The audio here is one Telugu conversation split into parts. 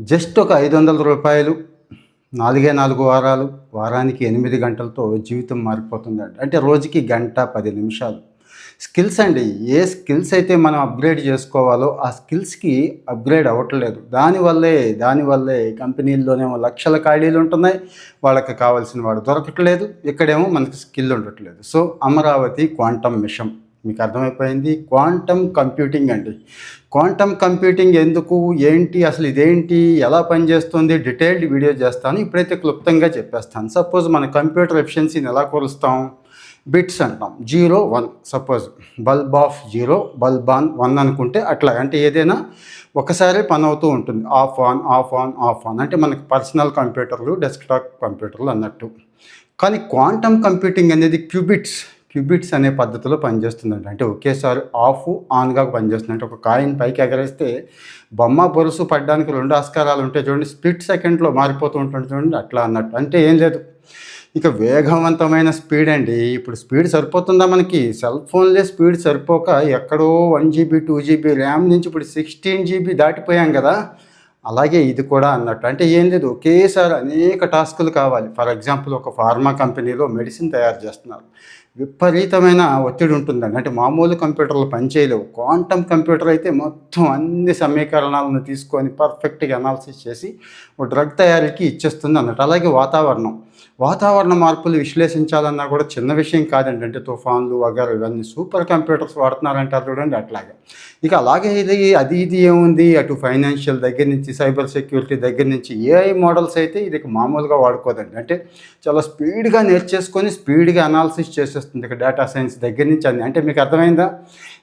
జస్ట్ ఒక ఐదు వందల రూపాయలు నాలుగే నాలుగు వారాలు వారానికి ఎనిమిది గంటలతో జీవితం మారిపోతుందండి అంటే. రోజుకి గంట పది నిమిషాలు. స్కిల్స్ అండి ఏ స్కిల్స్ అయితే మనం అప్గ్రేడ్ చేసుకోవాలో ఆ స్కిల్స్కి అప్గ్రేడ్ అవ్వట్లేదు. దానివల్లే దానివల్లే కంపెనీల్లోనేమో లక్షల ఖాళీలు ఉంటున్నాయి వాళ్ళకి కావాల్సిన వాడు దొరకట్లేదు ఇక్కడేమో మనకి స్కిల్ ఉండట్లేదు. So Amaravati quantum mission. మీకు అర్థమైపోయింది? క్వాంటమ్ కంప్యూటింగ్ అండి. క్వాంటమ్ కంప్యూటింగ్ ఎందుకు? ఏంటి? అసలు ఇదేంటి? ఎలా పనిచేస్తుంది? డీటెయిల్డ్ వీడియో చేస్తాను. ఇప్పుడైతే క్లుప్తంగా చెప్పేస్తాను. సపోజ్ మన కంప్యూటర్ ఎఫిషియన్సీని ఎలా కొలుస్తాం? బిట్స్ అంటాం. Zero one. Suppose bulb off zero bulb on one అనుకుంటే అట్లా. అంటే ఏదైనా ఒకసారి పని అవుతూ ఉంటుంది. Off on off on off on. అంటే మనకి పర్సనల్ కంప్యూటర్లు డెస్క్టాప్ కంప్యూటర్లు అన్నట్టు. కానీ క్వాంటమ్ కంప్యూటింగ్ అనేది క్యూబిట్స్. క్యూబిట్స్ అనే పద్ధతిలో పనిచేస్తుందండి అంటే ఒకేసారి ఆఫ్ ఆన్గా పనిచేస్తుంది. అంటే ఒక కాయిన్ పైకి ఎగరేస్తే బొమ్మ బొరుసు పడడానికి రెండు ఆస్కారాలు ఉంటాయి చూడండి. స్ప్లిట్ సెకండ్లో మారిపోతూ ఉంటుంది చూడండి. అట్లా అన్నట్టు. అంటే ఏం లేదు. ఇక వేగవంతమైన స్పీడ్ అండి. ఇప్పుడు స్పీడ్ సరిపోతుందా మనకి? సెల్ ఫోన్లే స్పీడ్ సరిపోక ఎక్కడో one GB two GB RAM నుంచి ఇప్పుడు సిక్స్టీన్ జీబీ దాటిపోయాం కదా. అలాగే ఇది కూడా అన్నట్టు. అంటే ఏం లేదు. ఒకేసారి అనేక టాస్కులు కావాలి. ఫర్ ఎగ్జాంపుల్ ఒక ఫార్మా కంపెనీలో మెడిసిన్ తయారు చేస్తున్నారు. విపరీతమైన ఒత్తిడి ఉంటుందండి. అంటే మామూలు కంప్యూటర్లు పనిచేయలేవు క్వాంటమ్ కంప్యూటర్ అయితే మొత్తం అన్ని సమీకరణాలను తీసుకొని పర్ఫెక్ట్గా అనాలిసిస్ చేసి ఒక డ్రగ్ తయారీకి ఇచ్చేస్తుంది అన్నట్టు. అలాగే వాతావరణం. వాతావరణ మార్పులు విశ్లేషించాలన్నా కూడా చిన్న విషయం కాదండి. అంటే తుఫాన్లు వగేరు ఇవన్నీ సూపర్ కంప్యూటర్స్ వాడుతున్నారంటారు చూడండి అట్లాగే. ఇక అలాగే ఇది అది ఇది ఏముంది? అటు ఫైనాన్షియల్ దగ్గర నుంచి సైబర్ సెక్యూరిటీ దగ్గర నుంచి ఏఐ మోడల్స్ అయితే ఇది మామూలుగా వాడుకోదండి. అంటే చాలా స్పీడ్గా నేర్చేసుకొని స్పీడ్గా అనాలిసిస్ చేసేస్తుంది ఇక డేటా సైన్స్ దగ్గర నుంచి అన్ని. అంటే మీకు అర్థమైందా?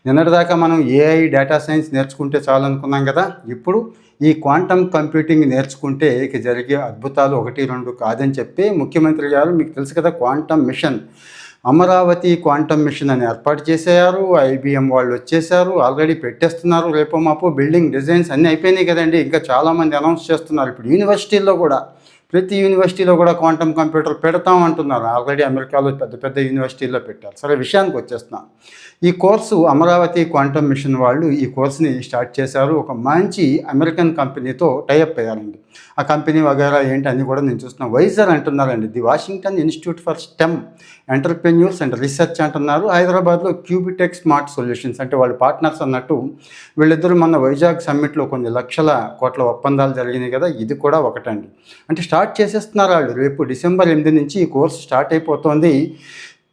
నిన్నటిదాకా మనం ఏఐ డేటా సైన్స్ నేర్చుకుంటే చాలు అనుకున్నాం కదా? ఇప్పుడు ఈ క్వాంటమ్ కంప్యూటింగ్ నేర్చుకుంటే ఇక జరిగే అద్భుతాలు ఒకటి రెండు కాదని చెప్పి ముఖ్యమంత్రి ముఖ్యమంత్రి గారు మీకు తెలుసు కదా quantum mission. Amaravati quantum mission అని ఏర్పాటు చేసేయారు ఐబిఎం వాళ్ళు వచ్చేసారు ఆల్రెడీ పెట్టేస్తున్నారు రేపు మాపు బిల్డింగ్ డిజైన్స్ అన్నీ అయిపోయినాయి కదండి. ఇంకా చాలామంది అనౌన్స్ చేస్తున్నారు. ఇప్పుడు యూనివర్సిటీల్లో కూడా ప్రతి యూనివర్సిటీలో కూడా క్వాంటమ్ కంప్యూటర్ పెడతాం అంటున్నారు. ఆల్రెడీ అమెరికాలో పెద్ద పెద్ద యూనివర్సిటీల్లో పెట్టారు. సరే విషయానికి వచ్చేస్తున్నాం. ఈ కోర్సు అమరావతి క్వాంటమ్ మిషన్ వాళ్ళు ఈ కోర్సుని స్టార్ట్ చేశారు. ఒక మంచి అమెరికన్ కంపెనీతో టైఅప్ అయ్యారండి. ఆ కంపెనీ వగేరా ఏంటి అని కూడా నేను చూస్తున్నాను వైజర్ అంటున్నారండి. The Washington Institute for STEM Entrepreneurs and Research అంటున్నారు. హైదరాబాద్లో క్యూబిటెక్ స్మార్ట్ సొల్యూషన్స్ అంటే వాళ్ళు పార్ట్నర్స్ అన్నట్టు వీళ్ళిద్దరూ మన వైజాగ్ సమ్మిట్లో కొన్ని లక్షల కోట్ల ఒప్పందాలు జరిగినాయి కదా. ఇది కూడా ఒకటండి. అంటే స్టార్ట్ స్టార్ట్ చేసేస్తున్నారు వాళ్ళు. రేపు డిసెంబర్ ఎనిమిది నుంచి ఈ కోర్సు స్టార్ట్ అయిపోతుంది.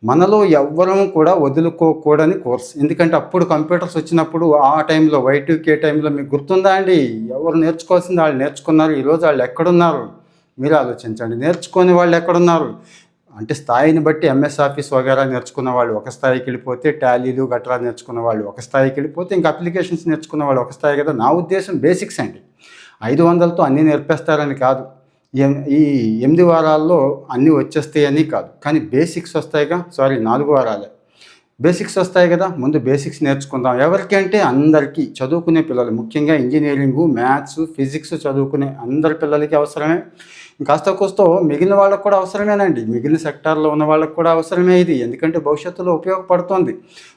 మనలో ఎవ్వరం కూడా వదులుకోకూడని కోర్స్. ఎందుకంటే అప్పుడు కంప్యూటర్స్ వచ్చినప్పుడు ఆ టైంలో వైటీకే టైంలో మీకు గుర్తుందా అండి? ఎవరు నేర్చుకోవాల్సింది వాళ్ళు నేర్చుకున్నారు. ఈరోజు వాళ్ళు ఎక్కడున్నారు? మీరు ఆలోచించండి. నేర్చుకొని వాళ్ళు ఎక్కడున్నారు? అంటే స్థాయిని బట్టి ఎంఎస్ ఆఫీస్ వగేరా నేర్చుకున్న వాళ్ళు ఒక స్థాయికి వెళ్ళిపోతే టాలీలు గట్రా నేర్చుకున్న వాళ్ళు ఒక స్థాయికి వెళ్ళిపోతే ఇంకా అప్లికేషన్స్ నేర్చుకున్న వాళ్ళు ఒక స్థాయి కదా. నా ఉద్దేశం బేసిక్స్ అండి. ఐదు వందలతో అన్నీ నేర్పేస్తారని కాదు. ఈ ఎనిమిది వారాల్లో అన్నీ వచ్చేస్తాయని కాదు. కానీ బేసిక్స్ వస్తాయిగా సారీ నాలుగు వారాలే. బేసిక్స్ వస్తాయి కదా. ముందు బేసిక్స్ నేర్చుకుందాం. ఎవరికి అంటే అందరికీ చదువుకునే పిల్లలు ముఖ్యంగా ఇంజనీరింగు మ్యాథ్స్ ఫిజిక్స్ చదువుకునే అందరి పిల్లలకి అవసరమే. కాస్త కోస్తో మిగిలిన వాళ్ళకు కూడా అవసరమేనండి. మిగిలిన సెక్టార్లో ఉన్న వాళ్ళకి కూడా అవసరమే ఇది. ఎందుకంటే భవిష్యత్తులో ఉపయోగపడుతుంది.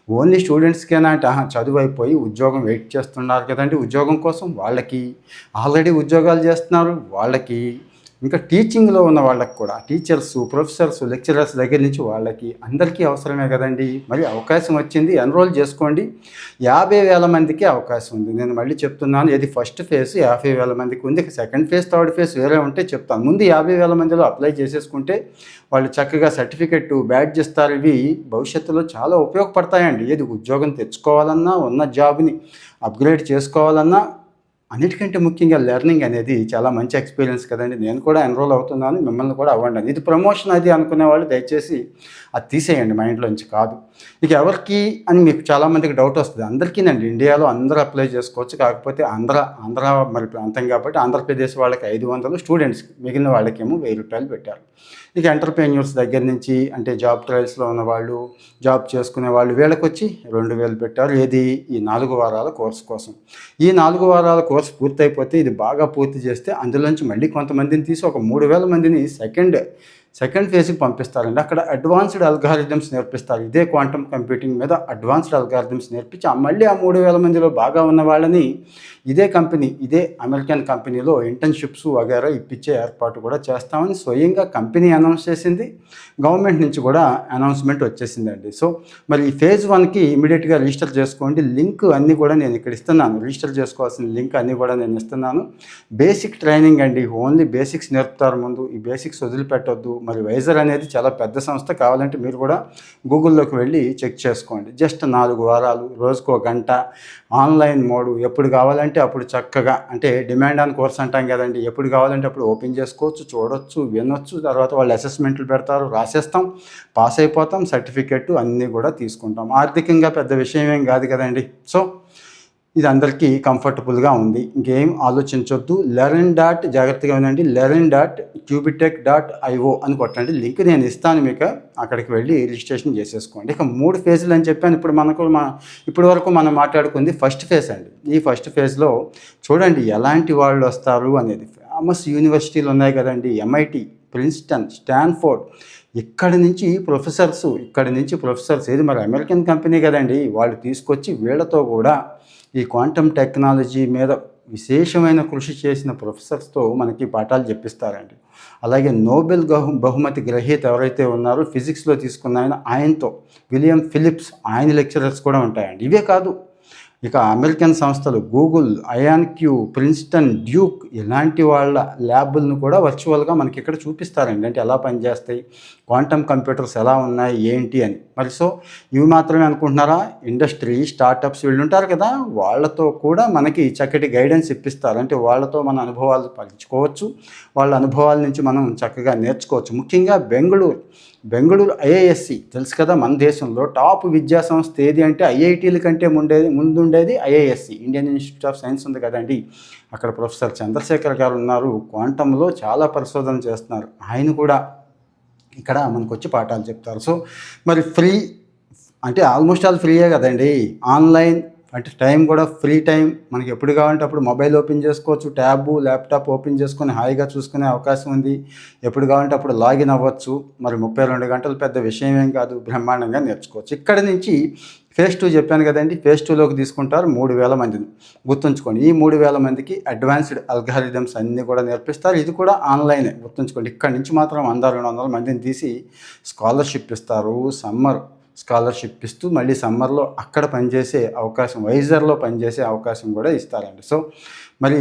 ఓన్లీ స్టూడెంట్స్కేనా అంటే ఆహా, చదువు అయిపోయి ఉద్యోగం వెయిట్ చేస్తున్నారు కదండి. ఉద్యోగం కోసం వాళ్ళకి ఆల్రెడీ ఉద్యోగాలు చేస్తున్నారు వాళ్ళకి. ఇంకా టీచింగ్లో ఉన్న వాళ్ళకి కూడా టీచర్స్ ప్రొఫెసర్స్ లెక్చరర్స్ దగ్గర నుంచి వాళ్ళకి అందరికీ అవసరమే కదండి. మరి అవకాశం వచ్చింది ఎన్రోల్ చేసుకోండి. యాభై వేల మందికి అవకాశం ఉంది. నేను మళ్ళీ చెప్తున్నాను ఇది ఫస్ట్ ఫేజ్ యాభై వేల మందికి ఉంది. సెకండ్ ఫేజ్ థర్డ్ ఫేజ్ వేరే ఉంటే చెప్తాను. ముందు యాభై వేల మందిలో అప్లై చేసేసుకుంటే వాళ్ళు చక్కగా సర్టిఫికెట్ బ్యాడ్జ్ ఇస్తారు. ఇవి భవిష్యత్తులో చాలా ఉపయోగపడతాయండి. ఏది ఉద్యోగం తెచ్చుకోవాలన్నా ఉన్న జాబ్ని అప్గ్రేడ్ చేసుకోవాలన్నా అన్నిటికంటే ముఖ్యంగా లెర్నింగ్ అనేది చాలా మంచి ఎక్స్పీరియన్స్ కదండి. నేను కూడా ఎన్రోల్ అవుతున్నాను మిమ్మల్ని కూడా అవ్వండి ఇది ప్రమోషన్ అది అనుకునే వాళ్ళు దయచేసి అది తీసేయండి మైండ్లోంచి కాదు. ఇక ఎవరికి అని మీకు చాలామందికి డౌట్ వస్తుంది. అందరికీనండి. ఇండియాలో అందరూ అప్లై చేసుకోవచ్చు. కాకపోతే ఆంధ్ర ఆంధ్ర మరి ప్రాంతం కాబట్టి ఆంధ్రప్రదేశ్ వాళ్ళకి ఐదు వందలు స్టూడెంట్స్ మిగిలిన వాళ్ళకేమో వెయ్యి రూపాయలు పెట్టారు. ఇక ఎంటర్ప్రెన్యూర్స్ దగ్గర నుంచి అంటే జాబ్ ట్రయల్స్లో ఉన్న వాళ్ళు జాబ్ చేసుకునే వాళ్ళు వీళ్ళకి వచ్చి రెండు వేలు పెట్టారు. ఏది? ఈ నాలుగు వారాల కోర్సు కోసం. ఈ నాలుగు వారాల కోర్సు పూర్తయిపోతే ఇది బాగా పూర్తి చేస్తే అందులోంచి మళ్ళీ కొంతమందిని తీసి ఒక మూడు వేల మందిని సెకండ్ సెకండ్ ఫేజ్కి పంపిస్తారండి. అక్కడ అడ్వాన్స్డ్ అల్గారిథమ్స్ నేర్పిస్తారు. ఇదే క్వాంటమ్ కంప్యూటింగ్ మీద అడ్వాన్స్డ్ అల్గారిథమ్స్ నేర్పించి ఆ మళ్ళీ ఆ మూడు వేల మందిలో బాగా ఉన్న వాళ్ళని ఇదే కంపెనీ ఇదే అమెరికన్ కంపెనీలో ఇంటర్న్షిప్స్ వగేరా ఇప్పించే ఏర్పాటు కూడా చేస్తామని స్వయంగా కంపెనీ అనౌన్స్ చేసింది. గవర్నమెంట్ నుంచి కూడా అనౌన్స్మెంట్ వచ్చేసిందండి. సో మరి ఈ ఫేజ్ వన్కి ఇమీడియట్గా రిజిస్టర్ చేసుకోండి. లింక్ అన్నీ కూడా నేను ఇక్కడ ఇస్తున్నాను. రిజిస్టర్ చేసుకోవాల్సిన లింక్ అన్నీ కూడా నేను ఇస్తున్నాను. బేసిక్ ట్రైనింగ్ అండి. ఓన్లీ బేసిక్స్ నేర్పుతారు ముందు. ఈ బేసిక్స్ వదిలిపెట్టొద్దు. మరి వైజర్ అనేది చాలా పెద్ద సంస్థ. కావాలంటే మీరు కూడా గూగుల్లోకి వెళ్ళి చెక్ చేసుకోండి. జస్ట్ నాలుగు వారాలు రోజుకో గంట ఆన్లైన్ మోడు ఎప్పుడు కావాలంటే అప్పుడు చక్కగా అంటే డిమాండ్ ఆన్ కోర్స్ అంటాం కదండి. ఎప్పుడు కావాలంటే అప్పుడు ఓపెన్ చేసుకోవచ్చు చూడొచ్చు వినొచ్చు. తర్వాత వాళ్ళు అసెస్మెంట్లు పెడతారు రాసేస్తాం పాస్ అయిపోతాం సర్టిఫికెట్ అన్నీ కూడా తీసుకుంటాం. ఆర్థికంగా పెద్ద విషయం ఏం కాదు కదండి. సో ఇది అందరికీ కంఫర్టబుల్గా ఉంది. ఇంకేం ఆలోచించొద్దు. లెర్న్ డాట్ జాగ్రత్తగా ఉందండి learn dot Qubitech dot IO అని కొట్టండి. లింక్ నేను ఇస్తాను మీకు. అక్కడికి వెళ్ళి రిజిస్ట్రేషన్ చేసేసుకోండి. ఇక మూడు ఫేజ్లు అని చెప్పాను. ఇప్పుడు మనకు మా ఇప్పటి వరకు మనం మాట్లాడుకుంది ఫస్ట్ ఫేజ్ అండి. ఈ ఫస్ట్ ఫేజ్లో చూడండి ఎలాంటి వాళ్ళు వస్తారు అనేది. ఫేమస్ యూనివర్సిటీలు ఉన్నాయి కదండి. ఎంఐటి ప్రిన్స్టన్ స్టాన్ఫోర్డ్ ఇక్కడి నుంచి ప్రొఫెసర్స్ ఇక్కడి నుంచి ప్రొఫెసర్స్ ఏది మరి అమెరికన్ కంపెనీ కదండి? వాళ్ళు తీసుకొచ్చి వీళ్ళతో కూడా ఈ క్వాంటమ్ టెక్నాలజీ మీద విశేషమైన కృషి చేసిన ప్రొఫెసర్స్తో మనకి పాఠాలు చెప్పిస్తారండి. అలాగే నోబెల్ బహుమతి గ్రహీత ఎవరైతే ఉన్నారో ఫిజిక్స్లో తీసుకున్న ఆయన ఆయనతో విలియం ఫిలిప్స్ ఆయన లెక్చరర్స్ కూడా ఉంటాయండి. ఇవే కాదు ఇక అమెరికన్ సంస్థలు గూగుల్ అయాన్క్యూ ప్రిన్స్టన్ డ్యూక్ ఇలాంటి వాళ్ళ ల్యాబులను కూడా వర్చువల్గా మనకి ఇక్కడ చూపిస్తారండి. అంటే ఎలా పనిచేస్తాయి క్వాంటమ్ కంప్యూటర్స్ ఎలా ఉన్నాయి ఏంటి అని. మరి సో ఇవి మాత్రమే అనుకుంటున్నారా? ఇండస్ట్రీ స్టార్టప్స్ వీళ్ళు ఉంటారు కదా వాళ్ళతో కూడా మనకి చక్కటి గైడెన్స్ ఇప్పిస్తారు. అంటే వాళ్ళతో మన అనుభవాలు పంచుకోవచ్చు. వాళ్ళ అనుభవాల నుంచి మనం చక్కగా నేర్చుకోవచ్చు. ముఖ్యంగా బెంగళూరు బెంగళూరు ఐఐఎస్సి తెలుసు కదా మన దేశంలో టాప్ విద్యా సంస్థ ఏది అంటే ఐఐటీల కంటే ముండేది ముందుండేది IISc Indian Institute of Science ఉంది కదండి. అక్కడ ప్రొఫెసర్ చంద్రశేఖర్ గారు ఉన్నారు క్వాంటంలో చాలా పరిశోధన చేస్తున్నారు. ఆయన కూడా ఇక్కడ మనకు వచ్చి పాఠాలు చెప్తారు. సో మరి ఫ్రీ అంటే ఆల్మోస్ట్ ఆల్ ఫ్రీయే కదండి. ఆన్లైన్ అంటే టైం కూడా ఫ్రీ టైం. మనకి ఎప్పుడు కావాలంటే అప్పుడు మొబైల్ ఓపెన్ చేసుకోవచ్చు ట్యాబ్ ల్యాప్టాప్ ఓపెన్ చేసుకొని హాయిగా చూసుకునే అవకాశం ఉంది. ఎప్పుడు కావాలంటే అప్పుడు లాగిన్ అవ్వచ్చు. మరి ముప్పై రెండు గంటలు పెద్ద విషయం ఏం కాదు బ్రహ్మాండంగా నేర్చుకోవచ్చు. ఇక్కడ నుంచి ఫేజ్ టూ చెప్పాను కదండి ఫేజ్ టూలోకి తీసుకుంటారు మూడు వేల మందిని. గుర్తుంచుకోండి ఈ మూడు వేల మందికి అడ్వాన్స్డ్ అల్గారిథమ్స్ అన్నీ కూడా నేర్పిస్తారు. ఇది కూడా ఆన్లైనే గుర్తుంచుకోండి. ఇక్కడ నుంచి మాత్రం వంద రెండు వందల మందిని తీసి స్కాలర్షిప్ ఇస్తారు. సమ్మర్ స్కాలర్షిప్ ఇస్తూ మళ్ళీ సమ్మర్లో అక్కడ పనిచేసే అవకాశం వైజర్లో పనిచేసే అవకాశం కూడా ఇస్తారండి. సో మరి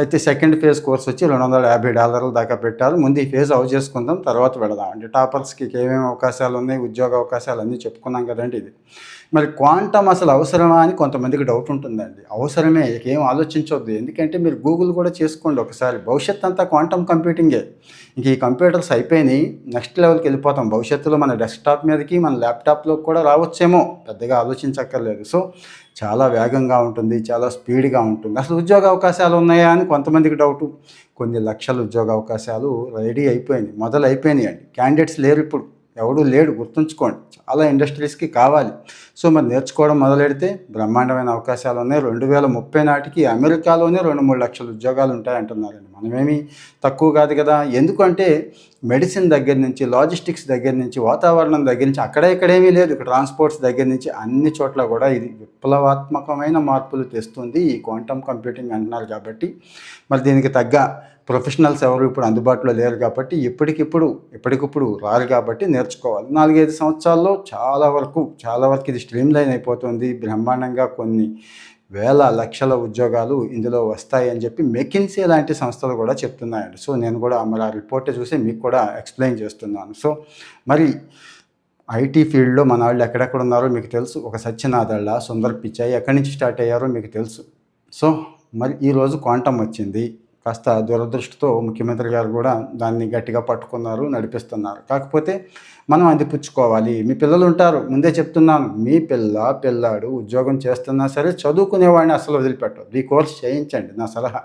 అయితే సెకండ్ ఫేజ్ కోర్స్ వచ్చి రెండు వందల యాభై డాలర్ల దాకా పెట్టారు. ముందు ఈ ఫేజ్ అవ్ చేసుకుందాం తర్వాత పెడదాం అంటే టాపర్స్కి ఏమేమి అవకాశాలు ఉన్నాయి ఉద్యోగ అవకాశాలు అన్నీ చెప్పుకున్నాం కదండి ఇది. మరి క్వాంటమ్ అసలు అవసరమా అని కొంతమందికి డౌట్ ఉంటుందండి. అవసరమే ఏం ఆలోచించవద్దు ఎందుకంటే మీరు గూగుల్ కూడా చేసుకోండి ఒకసారి. భవిష్యత్ అంతా క్వాంటమ్ కంప్యూటింగే ఇంక ఈ కంప్యూటర్స్ అయిపోయినాయి నెక్స్ట్ లెవెల్కి వెళ్ళిపోతాం. భవిష్యత్తులో మన డెస్క్టాప్ మీదకి మన ల్యాప్టాప్లో కూడా రావచ్చేమో. పెద్దగా ఆలోచించక్కర్లేదు. సో చాలా వేగంగా ఉంటుంది చాలా స్పీడ్గా ఉంటుంది. అసలు ఉద్యోగ అవకాశాలు ఉన్నాయా అని కొంతమందికి డౌటు. కొన్ని లక్షల ఉద్యోగ అవకాశాలు రెడీ అయిపోయినాయి మొదలు అయిపోయినాయి అండి క్యాండిడేట్స్ లేరు ఇప్పుడు. ఎవడు లేడు గుర్తుంచుకోండి. చాలా ఇండస్ట్రీస్కి కావాలి. సో మరి నేర్చుకోవడం మొదలెడితే బ్రహ్మాండమైన అవకాశాలు ఉన్నాయి. రెండు వేల ముప్పై నాటికి అమెరికాలోనే రెండు మూడు లక్షల ఉద్యోగాలు ఉంటాయంటున్నారండి. మనమేమి తక్కువ కాదు కదా. ఎందుకంటే మెడిసిన్ దగ్గర నుంచి లాజిస్టిక్స్ దగ్గర నుంచి వాతావరణం దగ్గర నుంచి అక్కడ ఇక్కడేమీ లేదు. ఇక్కడ ట్రాన్స్పోర్ట్స్ దగ్గర నుంచి అన్ని చోట్ల కూడా ఇది విప్లవాత్మకమైన మార్పులు తెస్తుంది ఈ క్వాంటమ్ కంప్యూటింగ్ అంటున్నారు కాబట్టి. మరి దీనికి తగ్గ ప్రొఫెషనల్స్ ఎవరు ఇప్పుడు అందుబాటులో లేరు కాబట్టి ఇప్పటికిప్పుడు ఎప్పటికప్పుడు రారు కాబట్టి నేర్చుకోవాలి. నాలుగైదు సంవత్సరాల్లో చాలా వరకు చాలా వరకు ఇది స్ట్రీమ్ లైన్ అయిపోతుంది. బ్రహ్మాండంగా కొన్ని వేల లక్షల ఉద్యోగాలు ఇందులో వస్తాయి అని చెప్పి మెకిన్సీ లాంటి సంస్థలు కూడా చెప్తున్నాయండి. సో నేను కూడా మరి ఆ రిపోర్ట్ చూసి మీకు కూడా ఎక్స్ప్లెయిన్ చేస్తున్నాను. సో మరి ఐటీ ఫీల్డ్లో మన వాళ్ళు ఎక్కడెక్కడ ఉన్నారో మీకు తెలుసు. ఒక సత్యనాథళ్ళ సుందర్ పిచ్చాయి ఎక్కడి నుంచి స్టార్ట్ అయ్యారో మీకు తెలుసు. సో మరి ఈరోజు క్వాంటమ్ వచ్చింది. కాస్త దురదృష్టితో ముఖ్యమంత్రి గారు కూడా దాన్ని గట్టిగా పట్టుకున్నారు నడిపిస్తున్నారు. కాకపోతే మనం అందిపుచ్చుకోవాలి మీ పిల్లలు ఉంటారు ముందే చెప్తున్నాను. మీ పిల్ల పిల్లాడు ఉద్యోగం చేస్తున్నా సరే చదువుకునేవాడిని అసలు వదిలిపెట్టదు ఈ కోర్స్ చేయించండి నా సలహా.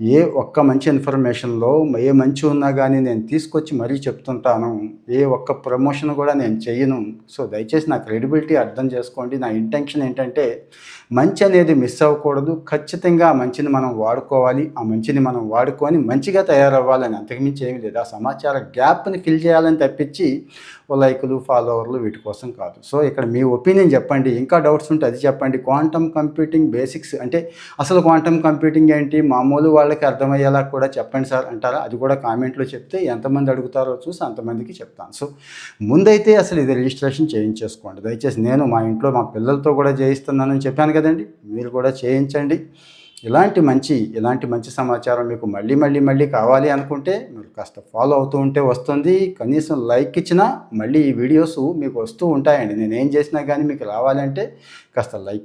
ఏ ఒక్క మంచి ఇన్ఫర్మేషన్లో ఏ మంచి ఉన్నా కానీ నేను తీసుకొచ్చి మరీ చెప్తుంటాను. ఏ ఒక్క ప్రమోషన్ కూడా నేను చేయను సో దయచేసి నా క్రెడిబిలిటీ అర్థం చేసుకోండి. నా ఇంటెన్షన్ ఏంటంటే మంచి అనేది మిస్ అవ్వకూడదు. ఖచ్చితంగా ఆ మంచిని మనం వాడుకోవాలి. ఆ మంచిని మనం వాడుకొని మంచిగా తయారవ్వాలని అంతకుమించి ఏమీ లేదు. ఆ సమాచార గ్యాప్ని ఫిల్ చేయాలని తప్పించి లైకులు ఫాలోవర్లు వీటి కోసం కాదు. సో ఇక్కడ మీ ఒపీనియన్ చెప్పండి. ఇంకా డౌట్స్ ఉంటే అది చెప్పండి. క్వాంటమ్ కంప్యూటింగ్ బేసిక్స్ అంటే అసలు క్వాంటమ్ కంప్యూటింగ్ ఏంటి? మామూలు వాళ్ళు వాళ్ళకి అర్థమయ్యేలా కూడా చెప్పండి సార్ అంటారా? అది కూడా కామెంట్లో చెప్తే ఎంతమంది అడుగుతారో చూసి అంతమందికి చెప్తాను. సో ముందైతే అసలు ఇది రిజిస్ట్రేషన్ చేయించేసుకోండి. దయచేసి నేను మా ఇంట్లో మా పిల్లలతో కూడా చేయిస్తున్నానని చెప్పాను కదండి. మీరు కూడా చేయించండి. ఇలాంటి మంచి ఇలాంటి మంచి సమాచారం మీకు మళ్ళీ మళ్ళీ మళ్ళీ కావాలి అనుకుంటే మీరు కాస్త ఫాలో అవుతూ ఉంటే వస్తుంది. కనీసం లైక్ ఇచ్చినా మళ్ళీ ఈ వీడియోస్ మీకు వస్తూ ఉంటాయండి. నేను ఏం చేసినా కానీ మీకు రావాలంటే కాస్త లైక్